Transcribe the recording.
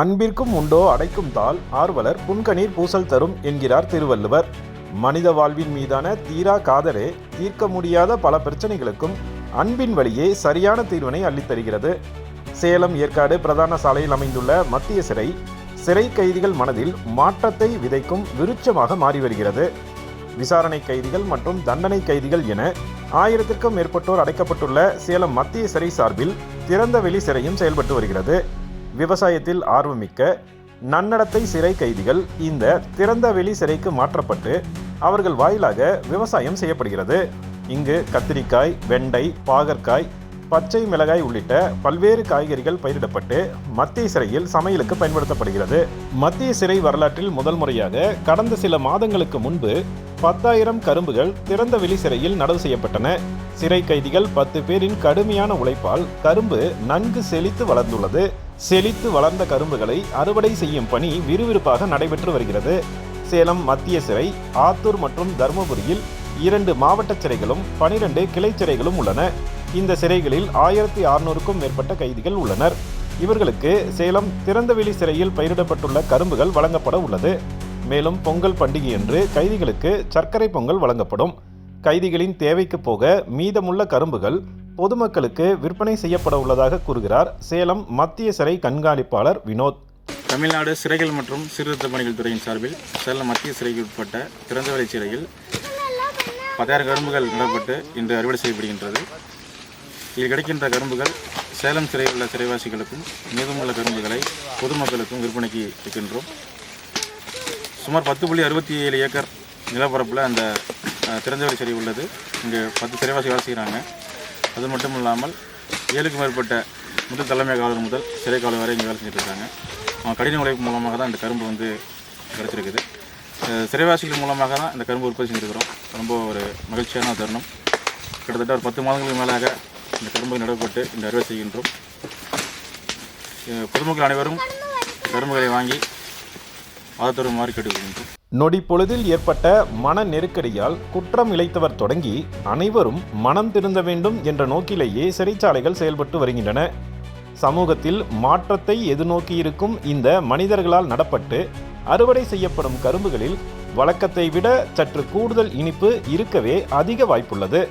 அன்பிற்கும் உண்டோ அடைக்கும் தாள் ஆர்வலர் புன்கணீர் பூசல் தரும் என்கிறார் திருவள்ளுவர். மனித வாழ்வின் மீதான தீரா காதலே தீர்க்க முடியாத பல பிரச்சனைகளுக்கும் அன்பின் வழியே சரியான தீர்வினை அள்ளித்தருகிறது. சேலம் ஏற்காடு பிரதான சாலையில் அமைந்துள்ள மத்திய சிறை சிறை கைதிகள் மனதில் மாற்றத்தை விதைக்கும் விருட்சமாக மாறி வருகிறது. விசாரணை கைதிகள் மற்றும் தண்டனை கைதிகள் என ஆயிரத்திற்கும் மேற்பட்டோர் அடைக்கப்பட்டுள்ள சேலம் மத்திய சிறை சார்பில் திறந்தவெளி சிறையும் செயல்பட்டு வருகிறது. விவசாயத்தில் ஆர்வமிக்க நன்னடத்தை சிறை கைதிகள் இந்த திறந்தவெளி சிறைக்கு மாற்றப்பட்டு அவர்கள் வாயிலாக விவசாயம் செய்யப்படுகிறது. இங்கு கத்திரிக்காய் வெண்டை பாகற்காய் பச்சை மிளகாய் உள்ளிட்ட பல்வேறு காய்கறிகள் பயிரிடப்பட்டு மத்திய சிறையில் சமையலுக்கு பயன்படுத்தப்படுகிறது. மத்திய சிறை வரலாற்றில் முதல் முறையாக கடந்த சில மாதங்களுக்கு முன்பு பத்தாயிரம் கரும்புகள் திறந்தவெளி சிறையில் நடவு செய்யப்பட்டன. சிறை கைதிகள் பத்து பேரின் கடுமையான உழைப்பால் கரும்பு நன்கு செழித்து வளர்ந்துள்ளது. செழித்து வளர்ந்த கரும்புகளை அறுவடை செய்யும் பணி விறுவிறுப்பாக நடைபெற்று வருகிறது. சேலம் மத்திய சிறை ஆத்தூர் மற்றும் தருமபுரியில் இரண்டு மாவட்ட சிறைகளும் பனிரெண்டு கிளை சிறைகளும் உள்ளன. இந்த சிறைகளில் ஆயிரத்தி அறுநூறுக்கும் மேற்பட்ட கைதிகள் உள்ளனர். இவர்களுக்கு சேலம் திறந்தவெளி சிறையில் பயிரிடப்பட்டுள்ள கரும்புகள் வழங்கப்பட உள்ளது. மேலும் பொங்கல் பண்டிகையன்று கைதிகளுக்கு சர்க்கரை பொங்கல் வழங்கப்படும். கைதிகளின் தேவைக்கு போக மீதமுள்ள கரும்புகள் பொதுமக்களுக்கு விற்பனை செய்யப்பட உள்ளதாக கூறுகிறார் சேலம் மத்திய சிறை கண்காணிப்பாளர் வினோத். தமிழ்நாடு சிறைகள் மற்றும் சீர்திருத்த பணிகள் துறையின் சார்பில் சேலம் மத்திய சிறைக்கு உட்பட்ட திறந்தவெளி சிறையில் பத்தாயிரம் கரும்புகள் நடப்பட்டு இன்று அறுவடை செய்யப்படுகின்றது. இதில் கிடைக்கின்ற கரும்புகள் சேலம் சிறையில் உள்ள சிறைவாசிகளுக்கும் மீதமுள்ள கரும்புகளை பொதுமக்களுக்கும் விற்பனைக்கு இருக்கின்றோம் சுமார் பத்து புள்ளி அறுபத்தி ஏழு ஏக்கர் நிலப்பரப்பில் அந்த திறந்தவெளி சிறை உள்ளது. இங்கே பத்து சிறைவாசி வேலை செய்கிறாங்க அது மட்டும் இல்லாமல் ஏழுக்கும் மேற்பட்ட முதல் தலைமை காவலர் முதல் சிறை காவலர் வரை இங்கே வேலை செஞ்சுட்டு இருக்காங்க. அவங்க கடின உழைப்பு மூலமாக தான் இந்த கரும்பு வந்து கிடச்சிருக்குது. சிறைவாசிகள் மூலமாக தான் இந்த கரும்பு உற்பத்தி செஞ்சுருக்கிறோம். ரொம்ப ஒரு மகிழ்ச்சியான தருணம். கிட்டத்தட்ட ஒரு பத்து மாதங்களுக்கு மேலாக இந்த கரும்பு நடப்பட்டு இந்த அறுவை செய்கின்றோம். பொதுமக்கள் அனைவரும் கரும்புகளை வாங்கி ஆதரவு கேட்டுக்கொள்கின்றோம் நொடி பொழுதில் ஏற்பட்ட மன நெருக்கடியால் குற்றம் இழைத்தவர் தொடங்கி அனைவரும் மனம் திருந்த வேண்டும் என்ற நோக்கிலேயே சிறைச்சாலைகள் செயல்பட்டு வருகின்றன. சமூகத்தில் மாற்றத்தை எதிர்நோக்கியிருக்கும் இந்த மனிதர்களால் நடப்பட்டு அறுவடை செய்யப்படும் கரும்புகளில் வழக்கத்தை விட சற்று கூடுதல் இனிப்பு இருக்கவே அதிக வாய்ப்புள்ளது.